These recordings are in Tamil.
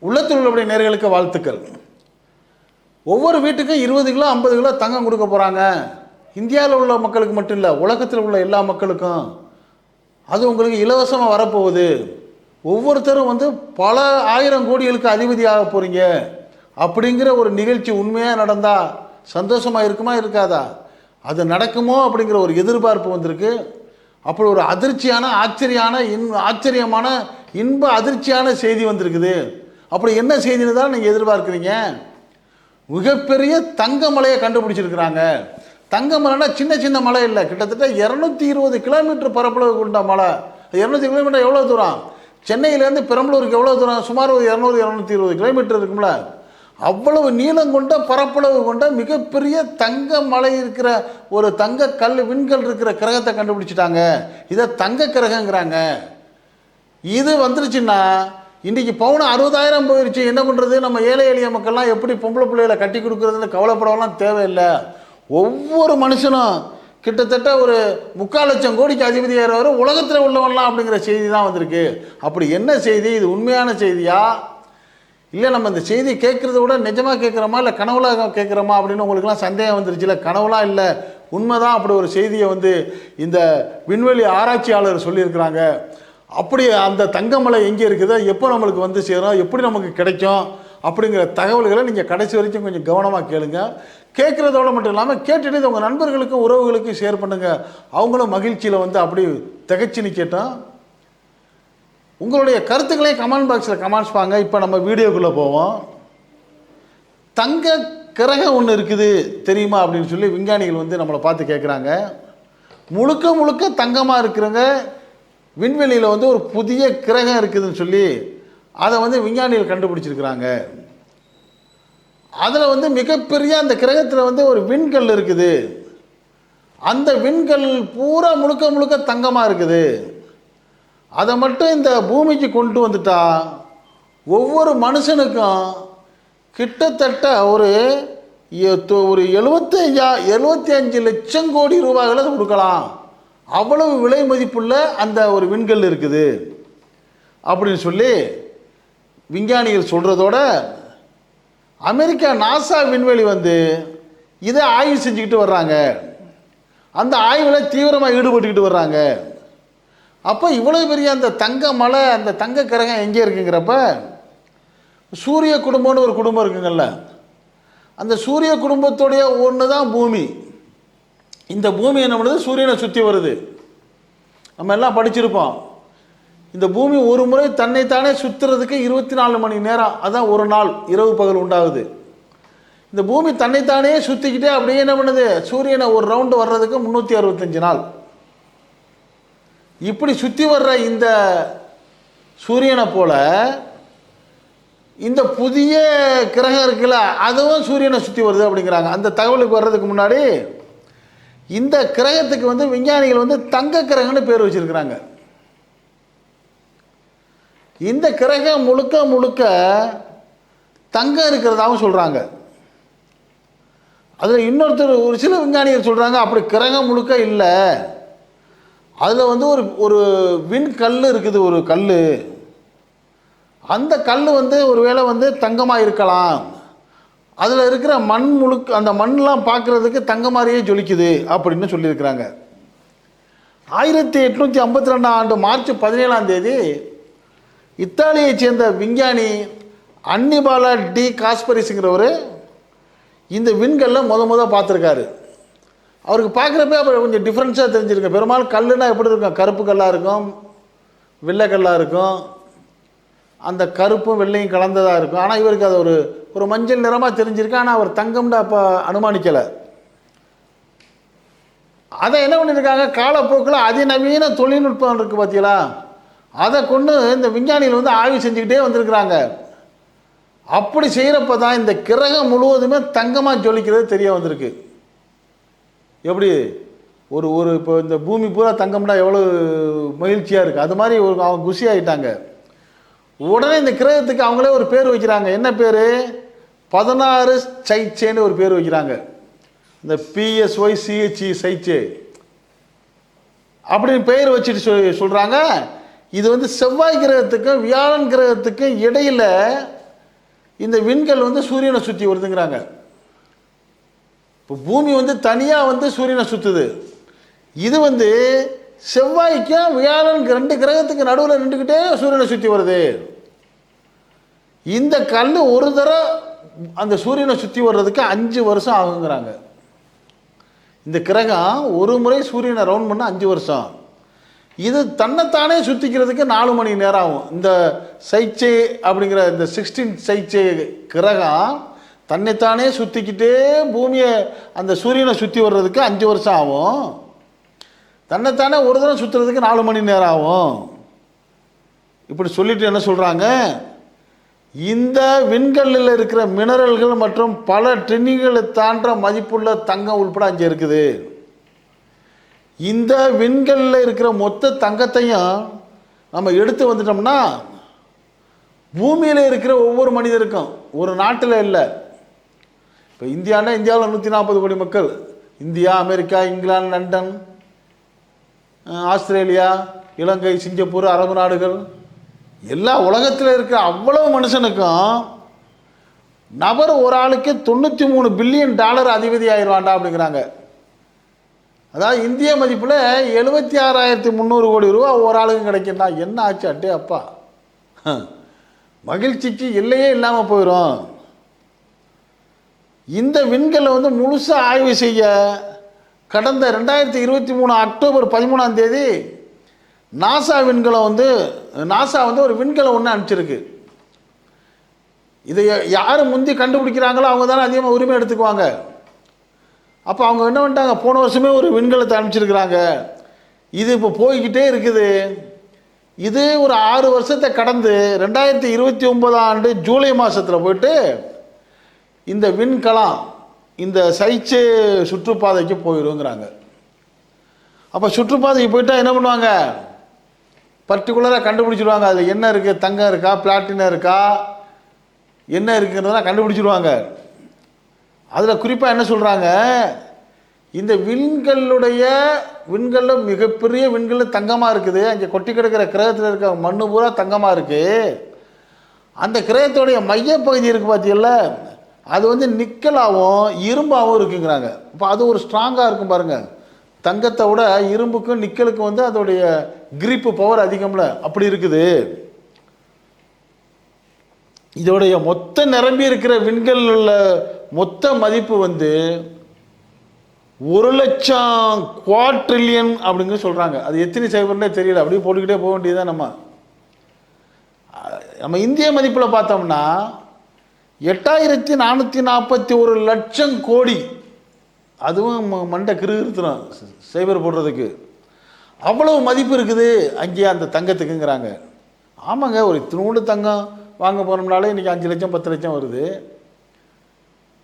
உள்ளத்தில் உள்ளபடி நேர்களுக்கு வாழ்த்துக்கள். ஒவ்வொரு வீட்டுக்கும் இருபது கிலோ ஐம்பது கிலோ தங்கம் கொடுக்க போகிறாங்க இந்தியாவில் உள்ள மக்களுக்கு மட்டும் இல்லை உலகத்தில் உள்ள எல்லா மக்களுக்கும். அது உங்களுக்கு இலவசமாக வரப்போகுது. ஒவ்வொருத்தரும் வந்து பல ஆயிரம் கோடிகளுக்கு அதிபதியாக போகிறீங்க அப்படிங்கிற ஒரு நிகழ்ச்சி உண்மையாக நடந்தால் சந்தோஷமாக இருக்குமா இருக்காதா? அது நடக்குமோ அப்படிங்கிற ஒரு எதிர்பார்ப்பு வந்திருக்கு. அப்படி ஒரு அதிர்ச்சியான ஆச்சரியான இன் ஆச்சரியமான இன்ப அதிர்ச்சியான செய்தி வந்திருக்குது. அப்படி என்ன செய்தின்னு தான் நீங்கள் எதிர்பார்க்குறீங்க? மிகப்பெரிய தங்க மலையை கண்டுபிடிச்சிருக்கிறாங்க. தங்க மலைனா சின்ன சின்ன மலை இல்லை. கிட்டத்தட்ட இரநூத்தி இருபது கிலோமீட்டர் பரப்பளவு கொண்ட மலை. இரநூத்தி கிலோமீட்டர் எவ்வளோ தூரம்? சென்னையிலேருந்து பெரம்பலூருக்கு எவ்வளோ தூரம்? சுமார் ஒரு இரநூறு இரநூத்தி இருபது கிலோமீட்டர் இருக்கும்ல. அவ்வளவு நீளம் கொண்ட பரப்பளவு கொண்ட மிகப்பெரிய தங்க மலை இருக்கிற ஒரு தங்க கல் விண்கல் இருக்கிற கிரகத்தை கண்டுபிடிச்சிட்டாங்க. இதை தங்க கிரகங்கிறாங்க. இது வந்துருச்சுன்னா இன்றைக்கி பவுன் அறுபதாயிரம் போயிடுச்சு என்ன பண்ணுறது நம்ம ஏழை எளிய மக்கள்லாம் எப்படி பொம்பளை பிள்ளைகளை கட்டி கொடுக்குறதுன்னு கவலைப்படலாம் தேவையில்லை. ஒவ்வொரு மனுஷனும் கிட்டத்தட்ட ஒரு முக்கால் லட்சம் கோடிக்கு அதிபதியாகிறவர் உலகத்தில் உள்ளவன்லாம் அப்படிங்கிற செய்தி தான் வந்திருக்கு. அப்படி என்ன செய்தி? இது உண்மையான செய்தியா? இல்லை நம்ம இந்த செய்தி கேட்குறத விட நிஜமாக கேட்குறோமா? இல்லை கனவுல கேட்குறோமா? அப்படின்னு உங்களுக்குலாம் சந்தேகம் வந்துருச்சு. இல்லை கனவுலாம் இல்லை உண்மைதான் அப்படி ஒரு செய்தியை வந்து இந்த விண்வெளி ஆராய்ச்சியாளர் சொல்லியிருக்கிறாங்க. அப்படி அந்த தங்கமலை எங்கே இருக்குதோ எப்போ நம்மளுக்கு வந்து சேரும் எப்படி நமக்கு கிடைக்கும் அப்படிங்கிற தகவல்களை நீங்கள் கடைசி வரைக்கும் கொஞ்சம் கவனமாக கேளுங்க. கேட்குறதோட மட்டும் இல்லாமல் கேட்டுட்டு இது உங்கள் நண்பர்களுக்கும் உறவுகளுக்கும் ஷேர் பண்ணுங்கள் அவங்களும் மகிழ்ச்சியில் வந்து அப்படி திகச்சு நிற்கட்டும் உங்களுடைய கருத்துக்களையும் கமெண்ட் பாக்ஸில் கமெண்ட்ஸ் பாங்க இப்போ நம்ம வீடியோக்குள்ளே போவோம். தங்க கிரகம் ஒன்று இருக்குது தெரியுமா அப்படின்னு சொல்லி விஞ்ஞானிகள் வந்து நம்மளை பார்த்து கேட்குறாங்க முழுக்க முழுக்க தங்கமாக இருக்கிறவங்க விண்வெளியில் வந்து ஒரு புதிய கிரகம் இருக்குதுன்னு சொல்லி அதை வந்து விஞ்ஞானிகள் கண்டுபிடிச்சிருக்கிறாங்க. அதில் வந்து மிகப்பெரிய அந்த கிரகத்தில் வந்து ஒரு விண்கல் இருக்குது. அந்த விண்கல் பூரா முழுக்க முழுக்க தங்கமாக இருக்குது. அதை மட்டும் இந்த பூமிக்கு கொண்டு வந்துட்டா ஒவ்வொரு மனுஷனுக்கும் கிட்டத்தட்ட ஒரு எ- தொ- ஒரு எழுபத்தஞ்சா எழுபத்தி அஞ்சு லட்சம் கோடி ரூபாய்களை கொடுக்கலாம். அவ்வளவு விலை மதிப்புள்ள அந்த ஒரு விண்கல் இருக்குது. அப்படின்னு சொல்லி விஞ்ஞானிகள் சொல்கிறதோட அமெரிக்கா நாசா விண்வெளி வந்து இதை ஆய்வு செஞ்சுக்கிட்டு வர்றாங்க. அந்த ஆய்வில் தீவிரமாக ஈடுபட்டுக்கிட்டு வர்றாங்க. அப்போ இவ்வளோ பெரிய அந்த தங்க மலை அந்த தங்க கிரகம் எங்கே இருக்குங்கிறப்ப சூரிய குடும்பம்னு ஒரு குடும்பம் இருக்குங்கள்ல. அந்த சூரிய குடும்பத்துடைய ஒன்று தான் பூமி. இந்த பூமி என்ன பண்ணுது? சூரியனை சுற்றி வருது. நம்ம எல்லாம் படிச்சிருப்போம். இந்த பூமி ஒரு முறை தன்னைத்தானே சுற்றுறதுக்கு இருபத்தி நாலு மணி நேரம். அதான் ஒரு நாள் இரவு பகல் உண்டாகுது. இந்த பூமி தன்னைத்தானே சுற்றிக்கிட்டே அப்படியே என்ன பண்ணுது? சூரியனை ஒரு ரவுண்டு வர்றதுக்கு முந்நூற்றி அறுபத்தஞ்சு நாள். இப்படி சுற்றி வர்ற இந்த சூரியனை போல் இந்த புதிய கிரகம் இருக்குல்ல அதுவும் சூரியனை சுற்றி வருது அப்படிங்கிறாங்க. அந்த தகவலுக்கு வர்றதுக்கு முன்னாடி இந்த கிரகத்துக்கு வந்து விஞ்ஞானிகள் வந்து தங்க கிரகம்னு பேர் வச்சிருக்கிறாங்க. இந்த கிரகம் முழுக்க முழுக்க தங்கம் இருக்கிறதாகவும் சொல்கிறாங்க அதில் இன்னொருத்தர் ஒரு சில விஞ்ஞானிகள் சொல்கிறாங்க அப்படி கிரகம் முழுக்க இல்லை. அதில் வந்து ஒரு ஒரு விண்கல் இருக்குது ஒரு கல் அந்த கல் வந்து ஒருவேளை வந்து தங்கமாக இருக்கலாம். அதில் இருக்கிற மண் முழுக்க அந்த மண்ணெலாம் பார்க்குறதுக்கு தங்க மாதிரியே ஜொலிக்குது அப்படின்னு சொல்லியிருக்கிறாங்க. ஆயிரத்தி எட்நூற்றி ஐம்பத்தி ரெண்டாம் ஆண்டு மார்ச் பதினேழாம் தேதி இத்தாலியைச் சேர்ந்த விஞ்ஞானி அன்னிபாலா டி காஸ்பரிஸுங்கிறவர் இந்த விண்கல்ல முத முத பார்த்துருக்காரு. அவருக்கு பார்க்குறப்ப அப்புறம் கொஞ்சம் டிஃப்ரென்ஸாக தெரிஞ்சிருக்கு. பெரும்பாலும் கல்லுனால் எப்படி இருக்கும்? கருப்பு கல்லாக இருக்கும் வெள்ளை கல்லாக இருக்கும் அந்த கருப்பும் வெள்ளையும் கலந்ததாக இருக்கும். ஆனால் இவருக்கு அது ஒரு ஒரு மஞ்சள் நிறமாக தெரிஞ்சிருக்கு. ஆனால் அவர் தங்கம்னு அப்போ அனுமானிக்கலை. அதை என்ன பண்ணியிருக்காங்க காலப்போக்கில் அதிநவீன தொழில்நுட்பம் இருக்குது பார்த்தீங்களா அதை கொண்டு இந்த விஞ்ஞானிகள் வந்து ஆய்வு செஞ்சுக்கிட்டே வந்திருக்கிறாங்க. அப்படி செய்கிறப்ப தான் இந்த கிரகம் முழுவதுமே தங்கமாக ஜொலிக்கிறது தெரிய வந்திருக்கு. எப்படி? ஒரு ஒரு இப்போ இந்த பூமி பூரா தங்கம்னா எவ்வளோ மகிழ்ச்சியாக இருக்குது அது மாதிரி ஒரு அவங்க குஷி ஆகிட்டாங்க உடனே இந்த கிரகத்துக்கு அவங்களே ஒரு பேர் வைக்கிறாங்க. என்ன பேர்? பதினாறு சைச்சேன்னு ஒரு பேர் வைக்கிறாங்க. இந்த பிஎஸ்ஒய் சிஹெச்இ சைச்சே. அப்படின்னு பெயர் வச்சுட்டு சொல் சொல்கிறாங்க இது வந்து செவ்வாய் கிரகத்துக்கும் வியாழன் கிரகத்துக்கும் இடையில் இந்த விண்கல் வந்து சூரியனை சுற்றி வருதுங்கிறாங்க. இப்போ பூமி வந்து தனியாக வந்து சூரியனை சுற்றுது இது வந்து செவ்வாய்க்கும் வியாழன் ரெண்டு கிரகத்துக்கு நடுவில் நின்றுக்கிட்டே சூரியனை சுற்றி வருது. இந்த கல் ஒரு தடவை அந்த சூரியனை சுற்றி வர்றதுக்கு அஞ்சு வருஷம் ஆகுங்கிறாங்க. இந்த கிரகம் ஒரு முறை சூரியனை ரவுண்ட் பண்ண அஞ்சு வருஷம். இது தன்னைத்தானே சுற்றிக்கிறதுக்கு நாலு மணி நேரம் ஆகும். இந்த சைச்சை அப்படிங்கிற இந்த சிக்ஸ்டீன் சைச்சை கிரகம் தன்னைத்தானே சுற்றிக்கிட்டே பூமியை அந்த சூரியனை சுற்றி வர்றதுக்கு அஞ்சு வருஷம் ஆகும். தன்னைத்தானே ஒரு தடவை சுற்றுறதுக்கு நாலு மணி நேரம் ஆகும். இப்படி சொல்லிட்டு என்ன சொல்கிறாங்க இந்த விண்கல்லில் இருக்கிற மினரல்கள் மற்றும் பல ட்ரின்னிகளை தாண்ட மதிப்புள்ள தங்கம் உள்பட அங்கே இருக்குது. இந்த விண்கல்லில் இருக்கிற மொத்த தங்கத்தையும் நம்ம எடுத்து வந்துட்டோம்னா பூமியில் இருக்கிற ஒவ்வொரு மனிதருக்கும் ஒரு நாட்டில் இல்லை. இப்போ இந்தியானா இந்தியாவில் நூற்றி நாற்பது கோடி மக்கள். India America England London Australia Ilangai Singapore அரபு நாடுகள் எல்லா உலகத்தில் இருக்கிற அவ்வளவு மனுஷனுக்கும் நபர் ஒரு ஆளுக்கு தொண்ணூற்றி மூணு பில்லியன் டாலர் அதிபதி ஆயிடுவாண்டா அப்படிங்கிறாங்க. அதாவது இந்திய மதிப்பில் எழுபத்தி ஆறாயிரத்தி முந்நூறு கோடி ரூபா ஒரு ஆளுக்கு கிடைக்கும்டா. என்ன ஆச்சு? அட்டே அப்பா. மகிழ்ச்சிக்கு இல்லையே இல்லாமல் போயிடும் இந்த விண்கலை வந்து முழுசாக ஆய்வு செய்ய கடந்த ரெண்டாயிரத்தி இருபத்தி மூணு அக்டோபர் பதிமூணாம் தேதி நாசா விண்கலம் வந்து நாசா வந்து ஒரு விண்கலம் ஒன்று அனுப்பிச்சிருக்கு. இதை யார் முந்தி கண்டுபிடிக்கிறாங்களோ அவங்க தானே அதிகமாக உரிமை எடுத்துக்குவாங்க. அப்போ அவங்க என்ன பண்ணிட்டாங்க? போன வருஷமே ஒரு விண்கலத்தை அனுப்பிச்சிருக்கிறாங்க. இது இப்போ போய்கிட்டே இருக்குது. இது ஒரு ஆறு வருஷத்தை கடந்து ரெண்டாயிரத்தி இருபத்தி ஒன்பதாம் ஆண்டு ஜூலை மாதத்தில் போயிட்டு இந்த விண்கலம் இந்த சைச்சே சுற்றுப்பாதைக்கு போயிடுங்கிறாங்க அப்போ சுற்றுப்பாதைக்கு போயிட்டால் என்ன பண்ணுவாங்க? பர்டிகுலராக கண்டுபிடிச்சிடுவாங்க அதில் என்ன இருக்குது தங்கம் இருக்கா? பிளாட்டினம் இருக்கா? என்ன இருக்குன்றதெல்லாம் கண்டுபிடிச்சிடுவாங்க அதில் குறிப்பாக என்ன சொல்கிறாங்க இந்த விண்களுடைய விண்கல்ல மிகப்பெரிய விண்கல் தங்கமாக இருக்குது. அங்கே கொட்டி கிடக்கிற கிரகத்தில் இருக்க மண்ணு பூரா தங்கமாக இருக்குது அந்த கிரகத்துடைய மையப்பகுதி இருக்குது பார்த்தீங்களா அது வந்து நிக்கலாகவும் இரும்பாகவும் இருக்குங்கிறாங்க. இப்போ அது ஒரு ஸ்ட்ராங்காக இருக்கும் பாருங்கள் தங்கத்தை விட இரும்புக்கும் நிக்கலுக்கும் வந்து அதோடைய கிரிப்பு பவர் அதிகம்ல. அப்படி இருக்குது. இதோடைய மொத்த நிரம்பி இருக்கிற விண்கல் உள்ள மொத்த மதிப்பு வந்து ஒரு லட்சம் குவாட்ரில்லியன் அப்படிங்கிற சொல்கிறாங்க அது எத்தனை சைபர்னே தெரியல. அப்படியே போட்டுக்கிட்டே போக வேண்டியதுதான் நம்ம. நம்ம இந்திய மதிப்பில் பார்த்தோம்னா எட்டாயிரத்தி நானூற்றி நாற்பத்தி ஒரு லட்சம் கோடி. அதுவும் ம- மண்டை கிருகிருத்துறோம். சைபர் போடுறதுக்கு. அவ்வளவு மதிப்பு இருக்குது. அங்கேயே அந்த தங்கத்துக்குங்கிறாங்க. ஆமாங்க ஒரு இத்தினோண்டு தங்கம் வாங்க போனோம்னாலே இன்றைக்கி அஞ்சு லட்சம் பத்து லட்சம் வருது.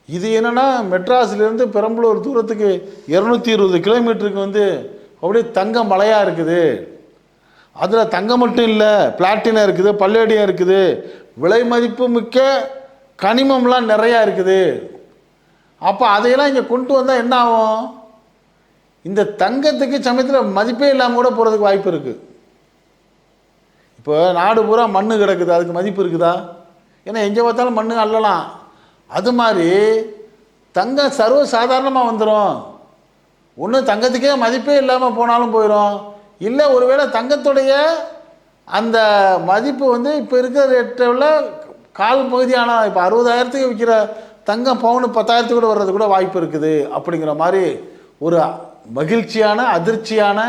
இது என்னென்னா மெட்ராஸ்லேருந்து பெரம்பலூர் தூரத்துக்கு இரநூத்தி இருபது கிலோமீட்டருக்கு வந்து அப்படியே தங்க மலையாக இருக்குது. அதில் தங்கம் மட்டும் இல்லை பிளாட்டினம் இருக்குது பல்லேடியம் இருக்குது. விலை மதிப்பு மிக்க கனிமம்லாம் நிறையா இருக்குது. அப்போ அதையெல்லாம் இங்கே கொண்டு வந்தால் என்ன ஆகும்? இந்த தங்கத்துக்கு சமயத்தில் மதிப்பே இல்லாமல் கூட போகிறதுக்கு வாய்ப்பு இருக்குது இப்போ நாடு பூரா மண் கிடக்குது அதுக்கு மதிப்பு இருக்குதா? ஏன்னா எங்கே பார்த்தாலும் மண்ணு அள்ளலாம். அது மாதிரி தங்கம் சர்வ சாதாரணமாக வந்துடும் ஒன்று தங்கத்துக்கே மதிப்பே இல்லாமல் போனாலும் போயிடும் இல்லை ஒருவேளை தங்கத்துடைய அந்த மதிப்பு வந்து இப்போ இருக்கிற ரேட்டை கால் கால் பகுதியான இப்போ அறுபதாயிரத்துக்கு விற்கிற தங்கம் பவுனு பத்தாயிரத்துக்கு கூட வர்றது கூட வாய்ப்பு இருக்குது. அப்படிங்கிற மாதிரி ஒரு மகிழ்ச்சியான அதிர்ச்சியான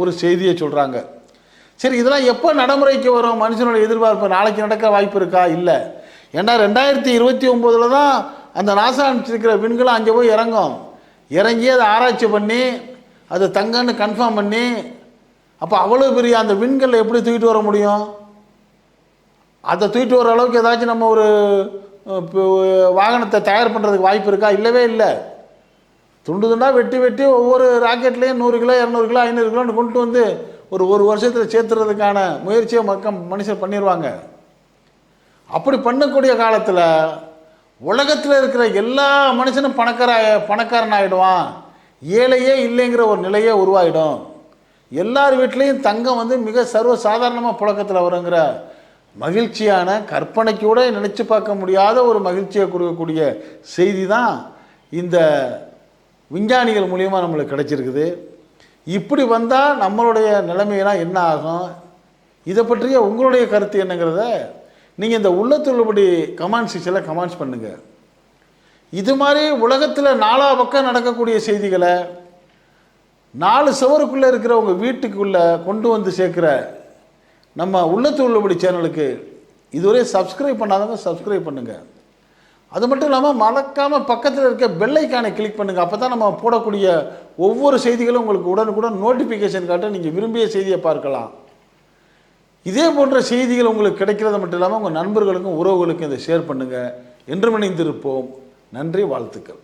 ஒரு செய்தியை சொல்கிறாங்க சரி இதெல்லாம் எப்போ நடைமுறைக்கு வரும்? மனுஷனோட எதிர்பார்ப்பு நாளைக்கு நடக்க வாய்ப்பு இருக்கா? இல்லை. ஏன்னா ரெண்டாயிரத்தி இருபத்தி ஒம்போதில் தான் அந்த நாசா அனுப்பிச்சிருக்கிற விண்கலம் அங்கே போய் இறங்கும். இறங்கி அதை ஆராய்ச்சி பண்ணி அது தங்கன்னு கன்ஃபார்ம் பண்ணி அப்போ அவ்வளோ பெரிய அந்த விண்கல்லை எப்படி தூக்கிட்டு வர முடியும்? அதை தூக்கிட்டு வர அளவுக்கு ஏதாச்சும் நம்ம ஒரு இப்போ வாகனத்தை தயார் பண்ணுறதுக்கு வாய்ப்பு இருக்கா? இல்லவே இல்லை. துண்டு துண்டாக வெட்டி வெட்டி ஒவ்வொரு ராக்கெட்லேயும் நூறு கிலோ இரநூறு கிலோ ஐநூறு கிலோன்னு கொண்டு வந்து ஒரு ஒரு வருஷத்தில் சேர்த்துறதுக்கான முயற்சியை மக்கள் மனுஷன் பண்ணிடுவாங்க அப்படி பண்ணக்கூடிய காலத்தில் உலகத்தில் இருக்கிற எல்லா மனுஷனும் பணக்கார பணக்காரன் ஆகிடுவான் ஏழையே இல்லைங்கிற ஒரு நிலையே உருவாகிடும் எல்லார் வீட்லேயும் தங்கம் வந்து மிக சர்வ சாதாரணமாக புழக்கத்தில் வருங்கிற மகிழ்ச்சியான கற்பனைக்கு கூட நினச்சி பார்க்க முடியாத ஒரு மகிழ்ச்சியை கொடுக்கக்கூடிய செய்தி தான் இந்த விஞ்ஞானிகள் மூலியமாக நம்மளுக்கு கிடச்சிருக்குது. இப்படி வந்தால் நம்மளுடைய நிலைமையெல்லாம் என்ன ஆகும்? இதை பற்றிய உங்களுடைய கருத்து என்னங்கிறத நீங்கள் இந்த உள்ளத்துள்ளபடி கமெண்ட் செக்ஷனில் கமெண்ட்ஸ் பண்ணுங்கள் இது மாதிரி உலகத்தில் நாலா பக்கம் நடக்கக்கூடிய செய்திகளை நாலு சுவருக்குள்ளே இருக்கிற உங்கள் வீட்டுக்குள்ளே கொண்டு வந்து சேர்க்குற நம்ம உள்ளத்து உள்ளபடி சேனலுக்கு இதுவரை சப்ஸ்கிரைப் பண்ணாதவங்க சப்ஸ்கிரைப் பண்ணுங்கள் அது மட்டும் இல்லாமல் மறக்காமல் பக்கத்தில் இருக்க பெல்லைக்கானை கிளிக் பண்ணுங்கள் அப்போ தான் நம்ம போடக்கூடிய ஒவ்வொரு செய்திகளும் உங்களுக்கு உடனுக்குடன் நோட்டிஃபிகேஷன் காட்ட நீங்கள் விரும்பிய செய்தியை பார்க்கலாம். இதே போன்ற செய்திகள் உங்களுக்கு கிடைக்கிறது மட்டும் இல்லாமல் உங்கள் நண்பர்களுக்கும் உறவுகளுக்கும் இதை ஷேர் பண்ணுங்கள் என்றும் இணைந்திருப்போம். நன்றி வாழ்த்துக்கள்.